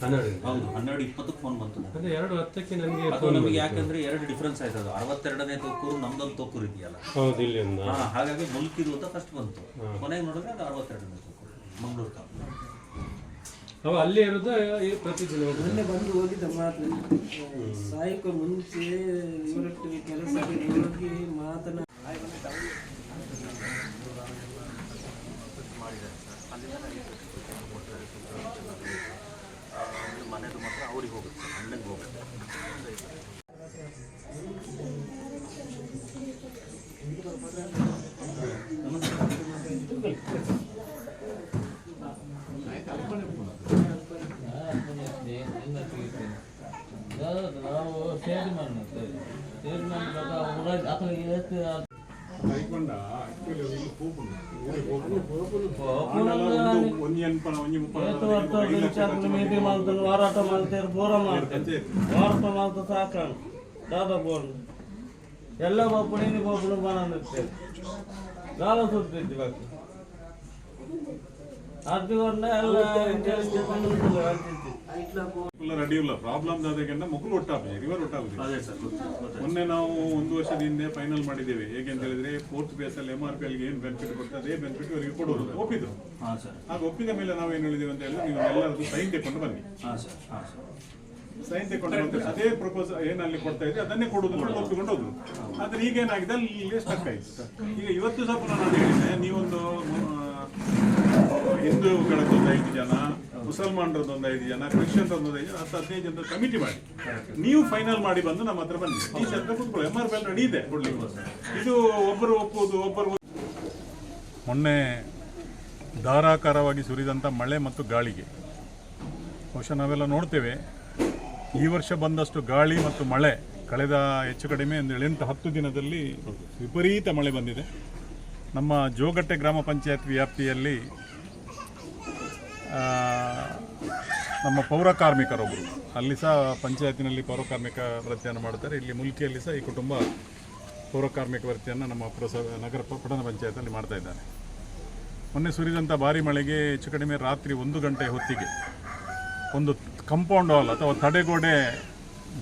ಹನ್ನೆರಡು ಹೌದು ಹನ್ನೆರಡು ಇಪ್ಪತ್ತಕ್ಕೆ ಫೋನ್ ಬಂತು ನಮ್ಗೆ. ಅದೇ ಎರಡು ಹತ್ತಕ್ಕೆ ನನಗೆ ಅದು ನಮಗೆ ಯಾಕಂದ್ರೆ ಎರಡು ಡಿಫ್ರೆನ್ಸ್ ಆಯ್ತು ಅದು ಅರವತ್ತೆರಡನೇ ತೊಕ್ಕೂರು ನಮ್ದೊಂದು ತೊಕ್ಕೂರು ಇದೆಯಲ್ಲ ಹೌದು ಇಲ್ಲಿ ಒಂದು ಹಾ ಹಾಗಾಗಿ ಮುಲ್ಕಿದು ಅಂತ ಫಸ್ಟ್ ಬಂತು. ಕೊನೆಗೆ ನೋಡಿದ್ರೆ ಅದು ಅರವತ್ತೆರಡನೇ ತೊಕ್ಕೂರು ಮಂಗಳೂರು ತಾಲೂಕು. ಅವ ಅಲ್ಲೇ ಇರೋದು ಈ ಪ್ರತಿದಿನ ಹೋಗುದು ಮೊನ್ನೆ ಬಂದು ಹೋಗಿದ್ದ ಮಾತು. ಸಾಯಕ್ಕೂ ಮುಂಚೆ ಇವರೊಟ್ಟಿಗೆ ಕೆಲಸ ಹೋಗಿ ಮಾತನ ಮನೆದು ಮಾತ್ರ ಅವ್ರಿಗೆ ಹೋಗುತ್ತೆ ಅಣ್ಣಂಗೆ ಹೋಗುತ್ತೆ ನಾವು ಸೇರಿ ಮತ್ತೆ ಸೇರಿ ಮಾಡಿದಾಗ ಅಥವಾ ಕೈಕೊಂಡ ಮೀಟಿಂಗ್ ಮಾಡ್ತಾರೆ ಹೋರಾಟ ಮಾಡ್ತಾರೆ ಬೋರ ಮಾಡ್ತಾರೆ ಹೋರಾಟ ಮಾಡ್ತಾ ಸಾಕಾಣ ದಾದಾ ಬೋರ್. ಎಲ್ಲ ಒಬ್ಬನೇ ಒಬ್ಬಳು ಬಂದಿರ್ತೇವೆ ಗಾಲ ಸುತ್ತಿದ್ವಿ ಬಾಕಿ ಪ್ರಾಬ್ಲಮ್ ಮಕ್ಕಳು ರಿವರ್ ಸರ್ ಮೊನ್ನೆ ನಾವು ಒಂದು ವರ್ಷದ ಹಿಂದೆ ಫೈನಲ್ ಮಾಡಿದ್ದೇವೆ. ಹೇಗೆಂತ ಹೇಳಿದ್ರೆ ಫೋರ್ತ್ ಬೇಸ್ ಅಲ್ಲಿ ಎಂ ಆರ್ ಪಿ ಅಲ್ಲಿ ಏನು ಬೆನಿಫಿಟ್ ಕೊಡ್ತದೆ ಅದೇ ಬೆನಿಫಿಟ್ ಅವರಿಗೆ ಕೊಡೋದು ಒಪ್ಪಿದ್ರು. ಹಾಗೆ ಆಗ ಒಪ್ಪಿದ ಮೇಲೆ ನಾವು ಏನು ಹೇಳಿದ್ದೇವೆ ಅಂತ ಹೇಳಿದ್ರೆ ನೀವು ಎಲ್ಲರದ್ದು ಸೈನ್ ತೆಕೊಂಡು ಬನ್ನಿ. ಸೈನ್ ತೆಕೊಂಡು ಅದೇ ಪ್ರಪೋಸ್ ಏನಲ್ಲಿ ಅಲ್ಲಿ ಕೊಡ್ತಾ ಇದ್ರೆ ಅದನ್ನೇ ಕೊಡೋದು ಅಂತ ಒಪ್ಪಿಕೊಂಡು ಹೋದ್ರು. ಆದ್ರೆ ಈಗ ಏನಾಗಿದೆ ಅಲ್ಲಿ ಸ್ಟಕ್ ಆಯ್ತು. ಈಗ ಇವತ್ತು ಸಹ ಪುನಃ ನಾನು ಹೇಳಿದ್ದೆ ನೀವೊಂದು ಹಿಂದೂಗಳದ್ದು ಒಂದು ಐದು ಜನ, ಮುಸಲ್ಮಾನರದ್ದು ಒಂದು ಐದು ಜನ ಕ್ರಿಶ್ಚಿಯನ್ ಒಂದು ಐದು ಜನ, ಹತ್ತು ಹದಿನೈದು ಜನ ಕಮಿಟಿ ಮಾಡಿ. ನೀವು ಫೈನಲ್ ಮಾಡಿ ಬಂದು ನಮ್ಮ ಹತ್ರ ಬನ್ನಿ. ಈ ಹತ್ರ ಕೂತ್ಕೊಳ್ಳಿ. ಎಂ ಆರ್ ರೆಡಿ ಇದೆ. ಇದು ಒಬ್ಬರು ಒಪ್ಪುವುದು, ಒಬ್ಬರು ಮೊನ್ನೆ ಧಾರಾಕಾರವಾಗಿ ಸುರಿದಂಥ ಮಳೆ ಮತ್ತು ಗಾಳಿಗೆ. ಬಹುಶಃ ನಾವೆಲ್ಲ ನೋಡ್ತೇವೆ. ಈ ವರ್ಷ ಬಂದಷ್ಟು ಗಾಳಿ ಮತ್ತು ಮಳೆ ಕಳೆದ ಹೆಚ್ಚು ಕಡಿಮೆ ಒಂದು ಏಳೆಂಟು ಹತ್ತು ದಿನದಲ್ಲಿ ವಿಪರೀತ ಮಳೆ ಬಂದಿದೆ. ನಮ್ಮ ಜೋಗಟ್ಟೆ ಗ್ರಾಮ ಪಂಚಾಯತ್ ವ್ಯಾಪ್ತಿಯಲ್ಲಿ ನಮ್ಮ ಪೌರ ಕಾರ್ಮಿಕರೊಬ್ಬರು ಅಲ್ಲಿ ಸಹ ಪಂಚಾಯತಿನಲ್ಲಿ ಪೌರ ಕಾರ್ಮಿಕ ವೃತ್ತಿಯನ್ನು ಮಾಡ್ತಾರೆ. ಇಲ್ಲಿ ಮುಲ್ಕಿಯಲ್ಲಿ ಸಹ ಈ ಕುಟುಂಬ ಪೌರ ಕಾರ್ಮಿಕ ವೃತ್ತಿಯನ್ನು ನಮ್ಮ ಪುರಸಭೆ, ನಗರ ಪಟ್ಟಣ ಪಂಚಾಯತಲ್ಲಿ ಮಾಡ್ತಾ ಇದ್ದಾರೆ. ಮೊನ್ನೆ ಸುರಿದಂಥ ಭಾರಿ ಮಳೆಗೆ ಹೆಚ್ಚು ಕಡಿಮೆ ರಾತ್ರಿ ಒಂದು ಗಂಟೆ ಹೊತ್ತಿಗೆ ಒಂದು ಕಂಪೌಂಡ್ ವಾಲ್ ಅಥವಾ ತಡೆಗೋಡೆ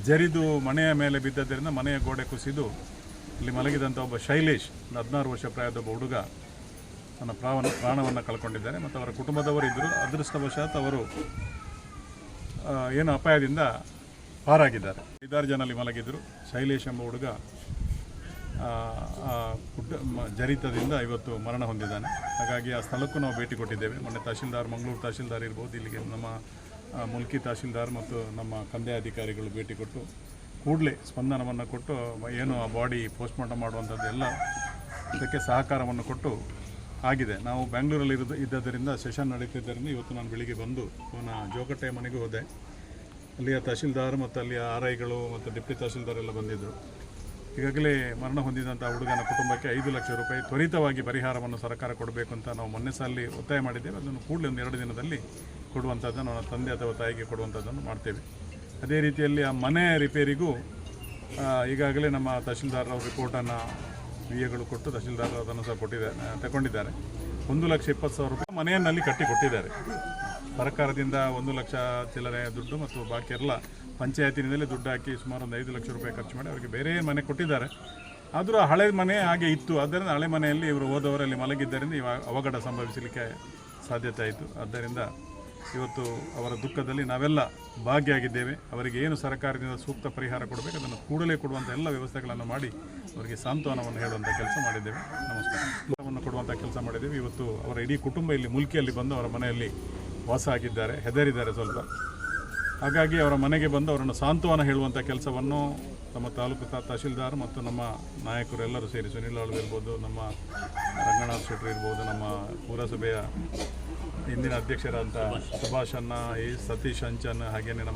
ಜರಿದು ಮನೆಯ ಮೇಲೆ ಬಿದ್ದದ್ದರಿಂದ ಮನೆಯ ಗೋಡೆ ಕುಸಿದು ಇಲ್ಲಿ ಮಲಗಿದಂಥ ಒಬ್ಬ ಶೈಲೇಶ್, ಹದಿನಾರು ವರ್ಷ ಪ್ರಾಯದ ಒಬ್ಬ ಹುಡುಗ ತನ್ನ ಪ್ರಾಣ ಪ್ರಾಣವನ್ನು ಕಳ್ಕೊಂಡಿದ್ದಾರೆ ಮತ್ತು ಅವರ ಕುಟುಂಬದವರು ಇದ್ದರು ಅದೃಷ್ಟವಶಾತ್ ಅವರು ಏನು ಅಪಾಯದಿಂದ ಪಾರಾಗಿದ್ದಾರೆ. ಐದಾರು ಜನ ಅಲ್ಲಿ ಮಲಗಿದ್ದರು ಶೈಲೇಶ್ ಎಂಬ ಹುಡುಗ ಕುಟ ಜರಿತದಿಂದ ಇವತ್ತು ಮರಣ ಹೊಂದಿದ್ದಾನೆ. ಹಾಗಾಗಿ ಆ ಸ್ಥಳಕ್ಕೂ ನಾವು ಭೇಟಿ ಕೊಟ್ಟಿದ್ದೇವೆ. ಮೊನ್ನೆ ತಹಶೀಲ್ದಾರ್, ಮಂಗಳೂರು ತಹಶೀಲ್ದಾರ್ ಇರ್ಬೋದು, ಇಲ್ಲಿಗೆ ನಮ್ಮ ಮುಲ್ಕಿ ತಹಶೀಲ್ದಾರ್ ಮತ್ತು ನಮ್ಮ ಕಂದಾಯ ಅಧಿಕಾರಿಗಳು ಭೇಟಿ ಕೊಟ್ಟು, ಕೂಡಲೇ ಸ್ಪಂದನವನ್ನು ಕೊಟ್ಟು, ಏನು ಆ ಬಾಡಿ ಪೋಸ್ಟ್ಮಾರ್ಟಮ್ ಮಾಡುವಂಥದ್ದು ಎಲ್ಲ ಇದಕ್ಕೆ ಸಹಕಾರವನ್ನು ಕೊಟ್ಟು ಆಗಿದೆ. ನಾವು ಬೆಂಗಳೂರಲ್ಲಿ ಇರೋದು ಸೆಷನ್ ನಡೀತಿದ್ದರಿಂದ ಇವತ್ತು ನಾನು ಬೆಳಿಗ್ಗೆ ಬಂದು ಅವನ ಜೋಗಟ್ಟೆ ಮನೆಗೆ ಹೋದೆ. ಅಲ್ಲಿಯ ತಹಶೀಲ್ದಾರ್ ಮತ್ತು ಅಲ್ಲಿಯ ಆರ್ ಐಗಳು ಮತ್ತು ಡಿಪ್ಟಿ ತಹಶೀಲ್ದಾರ್ ಎಲ್ಲ ಬಂದಿದ್ದರು. ಈಗಾಗಲೇ ಮರಣ ಹೊಂದಿದಂಥ ಹುಡುಗನ ಕುಟುಂಬಕ್ಕೆ ಐದು ಲಕ್ಷ ರೂಪಾಯಿ ತ್ವರಿತವಾಗಿ ಪರಿಹಾರವನ್ನು ಸರ್ಕಾರ ಕೊಡಬೇಕು ಅಂತ ನಾವು ಮೊನ್ನೆ ಸಾಲಿ ಒತ್ತಾಯ ಮಾಡಿದ್ದೇವೆ. ಅದನ್ನು ಕೂಡಲೇ ಒಂದು ಎರಡು ದಿನದಲ್ಲಿ ಕೊಡುವಂಥದ್ದನ್ನು ಅವನ ತಂದೆ ಅಥವಾ ತಾಯಿಗೆ ಕೊಡುವಂಥದ್ದನ್ನು ಮಾಡ್ತೇವೆ. ಅದೇ ರೀತಿಯಲ್ಲಿ ಆ ಮನೆ ರಿಪೇರಿಗೂ ಈಗಾಗಲೇ ನಮ್ಮ ತಹಶೀಲ್ದಾರ್ ರಿಪೋರ್ಟನ್ನು ವಿ ಎಗಳು ಕೊಟ್ಟು ತಹಶೀಲ್ದಾರ್ ಅದನ್ನು ಸಹ ಕೊಟ್ಟಿದ್ದಾರೆ ತಗೊಂಡಿದ್ದಾರೆ. ಒಂದು ಲಕ್ಷ ಇಪ್ಪತ್ತು ಸಾವಿರ ರೂಪಾಯಿ ಮನೆಯನ್ನಲ್ಲಿ ಕಟ್ಟಿ ಕೊಟ್ಟಿದ್ದಾರೆ. ಸರ್ಕಾರದಿಂದ ಒಂದು ಲಕ್ಷ ಚಿಲ್ಲರೆ ದುಡ್ಡು ಮತ್ತು ಬಾಕಿ ಎಲ್ಲ ಪಂಚಾಯತಿನಿಂದಲೇ ದುಡ್ಡು ಹಾಕಿ ಸುಮಾರು ಒಂದು ಐದು ಲಕ್ಷ ರೂಪಾಯಿ ಖರ್ಚು ಮಾಡಿ ಅವರಿಗೆ ಬೇರೆ ಮನೆ ಕೊಟ್ಟಿದ್ದಾರೆ. ಆದರೂ ಹಳೆ ಮನೆ ಹಾಗೆ ಇತ್ತು. ಆದ್ದರಿಂದ ಹಳೆ ಮನೆಯಲ್ಲಿ ಇವರು ಹೋದವರಲ್ಲಿ ಮಲಗಿದ್ದರಿಂದ ಇವಾಗ ಅವಘಡ ಸಂಭವಿಸಲಿಕ್ಕೆ ಸಾಧ್ಯತೆ ಆಯಿತು. ಆದ್ದರಿಂದ ಇವತ್ತು ಅವರ ದುಃಖದಲ್ಲಿ ನಾವೆಲ್ಲ ಭಾಗಿಯಾಗಿದ್ದೇವೆ. ಅವರಿಗೆ ಏನು ಸರ್ಕಾರದಿಂದ ಸೂಕ್ತ ಪರಿಹಾರ ಕೊಡಬೇಕು, ಅದನ್ನು ಕೂಡಲೇ ಕೊಡುವಂಥ ಎಲ್ಲ ವ್ಯವಸ್ಥೆಗಳನ್ನು ಮಾಡಿ ಅವರಿಗೆ ಸಾಂತ್ವನವನ್ನು ಹೇಳುವಂಥ ಕೆಲಸ ಮಾಡಿದ್ದೇವೆ. ನಮಸ್ಕಾರ. ಕೊಡುವಂಥ ಕೆಲಸ ಮಾಡಿದ್ದೇವೆ. ಇವತ್ತು ಅವರ ಇಡೀ ಕುಟುಂಬ ಇಲ್ಲಿ ಮುಲ್ಕಿಯಲ್ಲಿ ಬಂದು ಅವರ ಮನೆಯಲ್ಲಿ ವಾಸ ಆಗಿದ್ದಾರೆ, ಹೆದರಿದ್ದಾರೆ ಸ್ವಲ್ಪ. ಹಾಗಾಗಿ ಅವರ ಮನೆಗೆ ಬಂದು ಅವರನ್ನು ಸಾಂತ್ವನ ಹೇಳುವಂಥ ಕೆಲಸವನ್ನು ನಮ್ಮ ತಾಲೂಕು ತಹಶೀಲ್ದಾರ್ ಮತ್ತು ನಮ್ಮ ನಾಯಕರು ಎಲ್ಲರೂ ಸೇರಿ ಸುನಿಲ್ ಆಳ್ವೆ ಇರ್ಬೋದು, ನಮ್ಮ ರಂಗನಾಥ್ ಶೆಟ್ಟಿ ಇರ್ಬೋದು, ನಮ್ಮ ಪುರಸಭೆಯ ಹಿಂದಿನ ಅಧ್ಯಕ್ಷರಾದಂಥ ಸುಭಾಷ್ ಅನ್ನ ಈ ಸತೀಶ್ ಅಂಚನ್ ಹಾಗೆಯೇ ನಮ್ಮ